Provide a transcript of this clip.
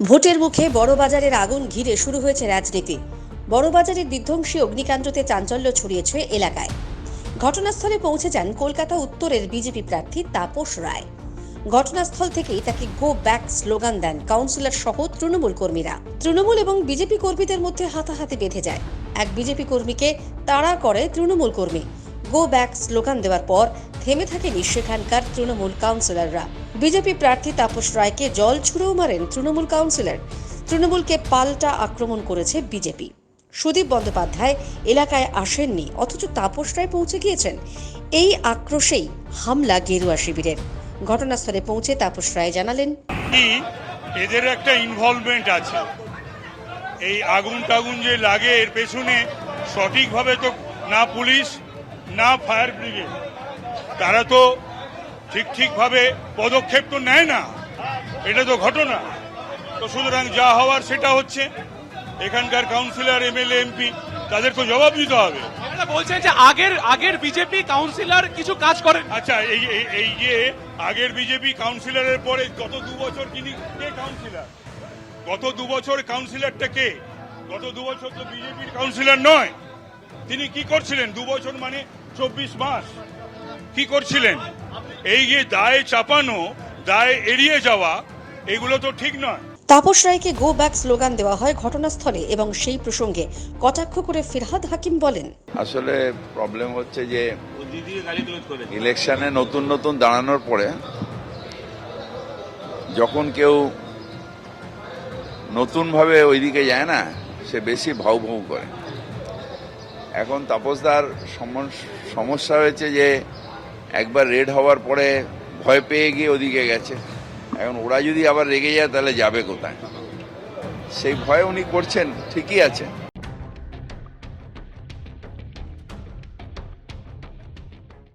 ভোটের মুখে বড়বাজারের আগুন ঘিরে শুরু হয়েছে রাজনীতি। বড়বাজারের বিধ্বংসী অগ্নিকাণ্ডতে চাঞ্চল্য ছড়িয়েছে এলাকায়। ঘটনাস্থলে পৌঁছে যান কলকাতা উত্তরের বিজেপি প্রার্থী তাপস রায়। ঘটনাস্থল থেকেই তাকে গো ব্যাক স্লোগান দেন কাউন্সিলর সহ তৃণমূল কর্মীরা। তৃণমূল এবং বিজেপি কর্মীদের মধ্যে হাতাহাতি বেঁধে যায়। এক বিজেপি কর্মীকে তাড়া করে তৃণমূল কর্মী। গো ব্যাক স্লোগান দেওয়ার পর থেমে থাকেনি সেখানকার তৃণমূল কাউন্সিলররা। বিজেপি প্রার্থী তাপস রায়কে জল ছুঁড়েও মারেন তৃণমূল কাউন্সিলর। তৃণমূলকে পাল্টা আক্রমণ করেছে বিজেপি। সুদীপ বন্দ্যোপাধ্যায় এলাকায় আসেননি, অথচ তাপস রায় পৌঁছে গিয়েছেন। এই আক্রোশেই হামলা গেরুয়া শিবিরের। ঘটনাস্থলে পৌঁছে তাপস রায় জানালেন এদের একটা ইনভলভমেন্ট আছে। এই আগুন টাগুন যে লাগে এর পেছনে সঠিকভাবে তো না পুলিশ, না ফায়ার ব্রিগেড তারা তো ঠিক ঠিকভাবে পদক্ষেপ তো নেয় না। এটা তো ঘটনা। তো সুতরাং যা হওয়ার সেটা হচ্ছে এখানকার কাউন্সিলর এমএলএ এমপি তাদের তো জবাব দিতে হবে। বলছেন যে আগের আগের বিজেপি কাউন্সিলর কিছু কাজ করেন। আচ্ছা এই এই- এই যে আগের বিজেপি কাউন্সিলরের পরে গত দু বছর তিনি কে কাউন্সিলর গত দু বছর কাউন্সিলরটা কে? গত দু বছর তো বিজেপির কাউন্সিলর নয়। তিনি কি করছিলেন? দু বছর মানে চব্বিশ মাস। কি করছিলেন? এই যে দায় চাপানো দায় এড়িয়ে যাওয়া এগুলো তো ঠিক নয়। তাপস রায়কে গো ব্যাক স্লোগান দেওয়া হয় ঘটনাস্থলে এবং সেই প্রসঙ্গে কটাক্ষ করে ফিরহাদ হাকিম বলেন। আসলে প্রবলেম হচ্ছে যে ইলেকশনে নতুন নতুন দাঁড়ানোর পরে যখন কেউ নতুনভাবে ওইদিকে যায় না সে বেশি ভাউ ভাউ করে। এখন তাপসদার সমস- সমস্যা হয়েছে যে একবার রেড হওয়ার পরে ভয় পেয়ে গিয়ে ওদিকে গেছে। এখন ওরা যদি আবার রেগে যায়, তাহলে যাবে কোথায়? সেই ভয় উনি করছেন, ঠিকই আছে